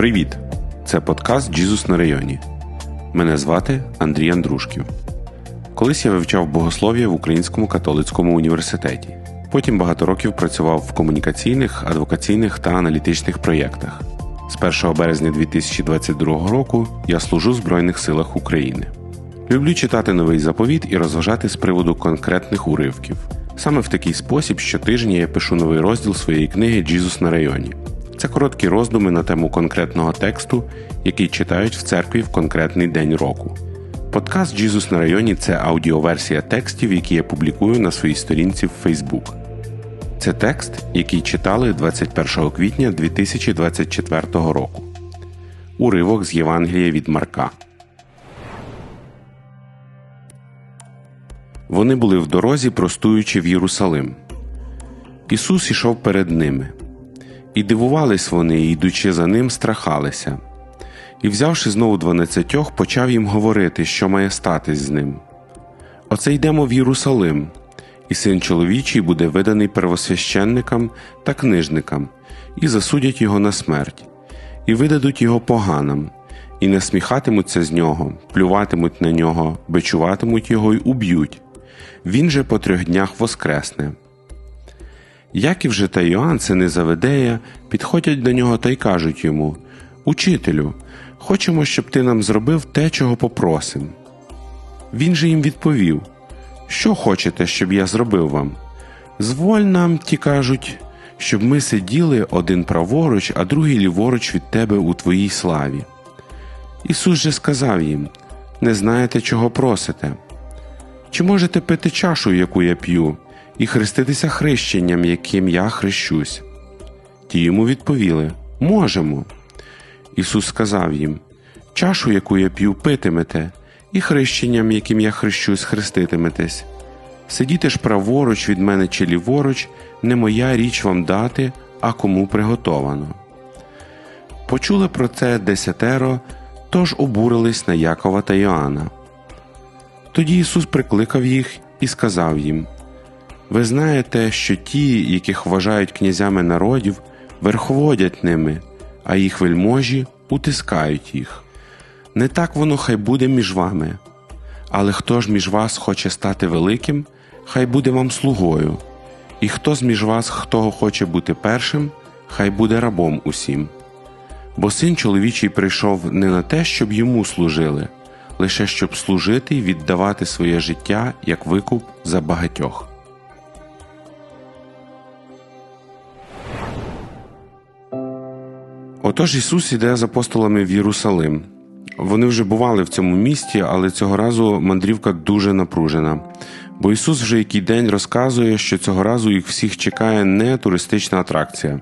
Привіт! Це подкаст Джізус на районі. Мене звати Андрій Андрушків. Колись я вивчав богослов'я в Українському католицькому університеті. Потім багато років працював в комунікаційних, адвокаційних та аналітичних проєктах. З 1 березня 2022 року я служу в Збройних силах України. Люблю читати новий заповіт і розважати з приводу конкретних уривків. Саме в такий спосіб щотижня я пишу новий розділ своєї книги Джізус на районі. Це короткі роздуми на тему конкретного тексту, який читають в церкві в конкретний день року. Подкаст Джізус на районі це аудіоверсія текстів, які я публікую на своїй сторінці в Facebook. Це текст, який читали 21 квітня 2024 року. Уривок з Євангелія від Марка. Вони були в дорозі, простуючи в Єрусалим. Ісус ішов перед ними. І дивувались вони, йдучи за ним, страхалися. І, взявши знову дванадцятьох, почав їм говорити, що має статись з ним. Оце йдемо в Єрусалим, і син чоловічий буде виданий первосвященникам та книжникам, і засудять його на смерть, і видадуть його поганам, і насміхатимуться з нього, плюватимуть на нього, бичуватимуть його й уб'ють. Він же по трьох днях воскресне. Яків же та Йоанн, сини Заведея, підходять до нього та й кажуть йому Учителю, хочемо, щоб ти нам зробив те, чого попросим. Він же їм відповів Що хочете, щоб я зробив вам? Зволь нам, ті кажуть, щоб ми сиділи один праворуч, а другий ліворуч від тебе у твоїй славі. Ісус же сказав їм Не знаєте, чого просите. Чи можете пити чашу, яку я п'ю? І хреститися хрещенням, яким я хрещусь. Ті йому відповіли Можемо. Ісус сказав їм Чашу, яку я п'ю, питимете, і хрещенням, яким я хрещусь, хреститиметесь. Сидіти ж праворуч від мене чи ліворуч, не моя річ вам дати, а кому приготовано. Почули про це десятеро, тож обурились на Якова та Йоанна. Тоді Ісус прикликав їх і сказав їм ви знаєте, що ті, яких вважають князями народів, верховодять ними, а їх вельможі утискають їх. Не так воно хай буде між вами, але хто ж між вас хоче стати великим, хай буде вам слугою, і хто з між вас, хто хоче бути першим, хай буде рабом усім. Бо син чоловічий прийшов не на те, щоб йому служили, лише щоб служити і віддавати своє життя як викуп за багатьох. Отож Ісус іде з апостолами в Єрусалим. Вони вже бували в цьому місті, але цього разу мандрівка дуже напружена. Бо Ісус вже який день розказує, що цього разу їх всіх чекає не туристична атракція.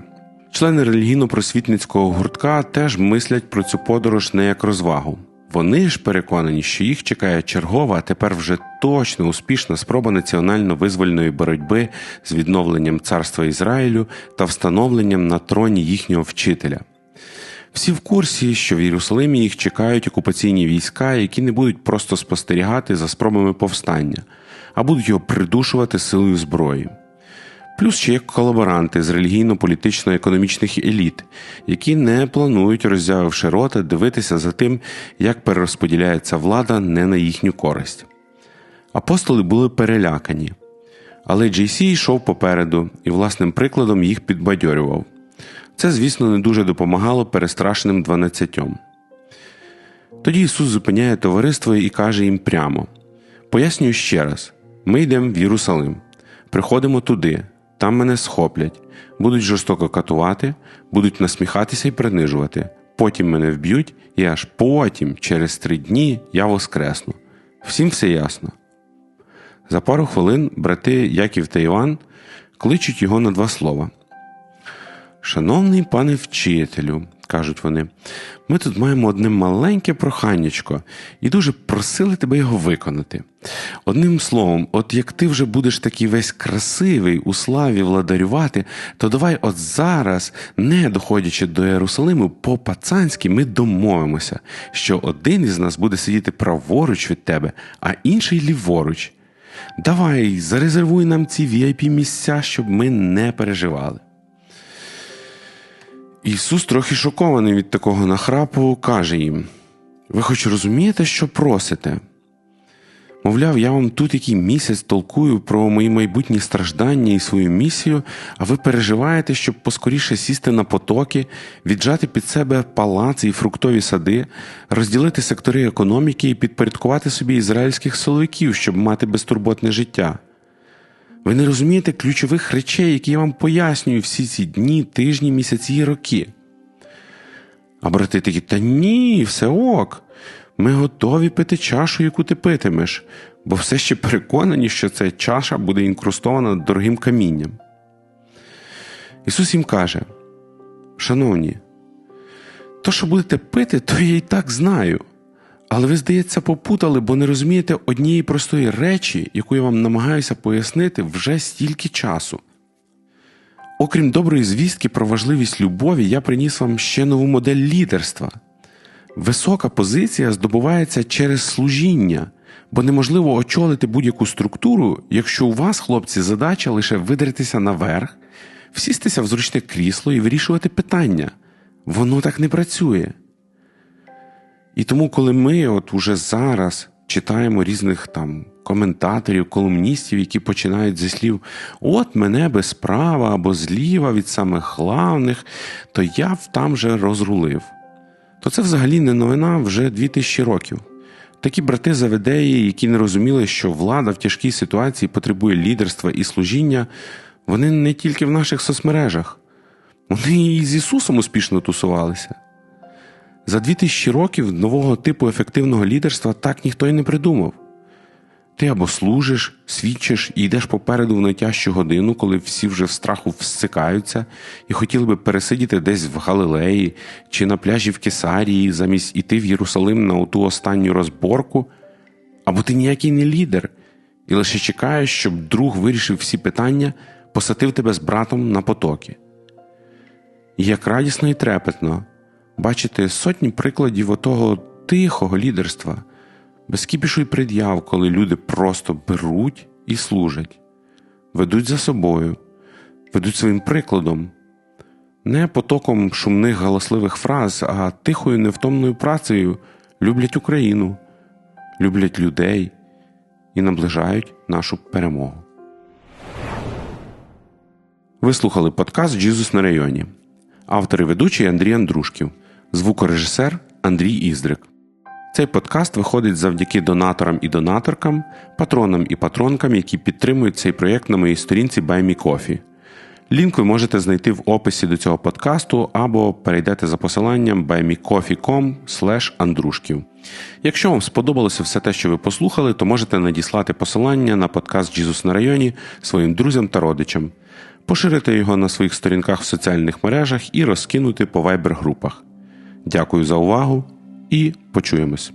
Члени релігійно-просвітницького гуртка теж мислять про цю подорож не як розвагу. Вони ж переконані, що їх чекає чергова, а тепер вже точно успішна спроба національно-визвольної боротьби з відновленням царства Ізраїлю та встановленням на троні їхнього вчителя. Всі в курсі, що в Єрусалимі їх чекають окупаційні війська, які не будуть просто спостерігати за спробами повстання, а будуть його придушувати силою зброї. Плюс ще є колаборанти з релігійно-політично-економічних еліт, які не планують, роззявивши рота, дивитися за тим, як перерозподіляється влада не на їхню користь. Апостоли були перелякані, але Джейсі йшов попереду і власним прикладом їх підбадьорював. Це, звісно, не дуже допомагало перестрашеним дванадцятьом. Тоді Ісус зупиняє товариство і каже їм прямо: Пояснюю ще раз: ми йдемо в Єрусалим, приходимо туди, там мене схоплять, будуть жорстоко катувати, будуть насміхатися і принижувати. Потім мене вб'ють, і аж потім, через три дні, я воскресну. Всім все ясно. За пару хвилин брати Яків та Іван кличуть його на два слова. Шановний пане вчителю, кажуть вони, ми тут маємо одне маленьке проханнячко і дуже просили тебе його виконати. Одним словом, от як ти вже будеш такий весь красивий у славі владарювати, то давай от зараз, не доходячи до Єрусалиму, по пацанськи ми домовимося, що один із нас буде сидіти праворуч від тебе, а інший ліворуч. Давай зарезервуй нам ці vip місця, щоб ми не переживали. Ісус, трохи шокований від такого нахрапу, каже їм: Ви хоч розумієте, що просите? Мовляв, я вам тут який місяць толкую про мої майбутні страждання і свою місію, а ви переживаєте, щоб поскоріше сісти на потоки, віджати під себе палаци і фруктові сади, розділити сектори економіки і підпорядкувати собі ізраїльських силовиків, щоб мати безтурботне життя. Ви не розумієте ключових речей, які я вам пояснюю всі ці дні, тижні, місяці і роки. А брати такі, та ні, все ок. Ми готові пити чашу, яку ти питимеш, бо все ще переконані, що ця чаша буде інкрустована дорогим камінням. Ісус їм каже: Шановні, то, що будете пити, то я і так знаю. Але ви, здається, попутали, бо не розумієте однієї простої речі, яку я вам намагаюся пояснити вже стільки часу. Окрім доброї звістки про важливість любові, я приніс вам ще нову модель лідерства. Висока позиція здобувається через служіння, бо неможливо очолити будь-яку структуру, якщо у вас, хлопці, задача лише видертися наверх, всістися в зручне крісло і вирішувати питання. Воно так не працює. І тому, коли ми от уже зараз читаємо різних там коментаторів, колумністів, які починають зі слів От мене без права або зліва від самих главних, то я там же розрулив. То це взагалі не новина вже 2000 років. Такі брати заведеї, які не розуміли, що влада в тяжкій ситуації потребує лідерства і служіння, вони не тільки в наших соцмережах, вони і з Ісусом успішно тусувалися. За 2000 років нового типу ефективного лідерства так ніхто й не придумав. Ти або служиш, свідчиш і йдеш попереду в найтяжчу годину, коли всі вже в страху всикаються і хотіли би пересидіти десь в Галилеї чи на пляжі в Кесарії, замість іти в Єрусалим на ту останню розборку, або ти ніякий не лідер, і лише чекаєш, щоб друг вирішив всі питання, посадив тебе з братом на потоки. І як радісно і трепетно бачити сотні прикладів отого тихого лідерства без кіпішу пред'яв, коли люди просто беруть і служать, ведуть за собою, ведуть своїм прикладом, не потоком шумних галасливих фраз, а тихою невтомною працею люблять Україну, люблять людей і наближають нашу перемогу. Ви слухали подкаст Джізус на районі. Автор і ведучий Андрій Андрушків, звукорежисер Андрій Іздрик. Цей подкаст виходить завдяки донаторам і донаторкам, патронам і патронкам, які підтримують цей проєкт на моїй сторінці BuyMeCoffee. Лінк ви можете знайти в описі до цього подкасту або перейдете за посиланням buymecoffee.com. Якщо вам сподобалося все те, що ви послухали, то можете надіслати посилання на подкаст Джізус на районі своїм друзям та родичам, поширити його на своїх сторінках в соціальних мережах і розкинути по вайбер-групах. Дякую за увагу! і почуємось.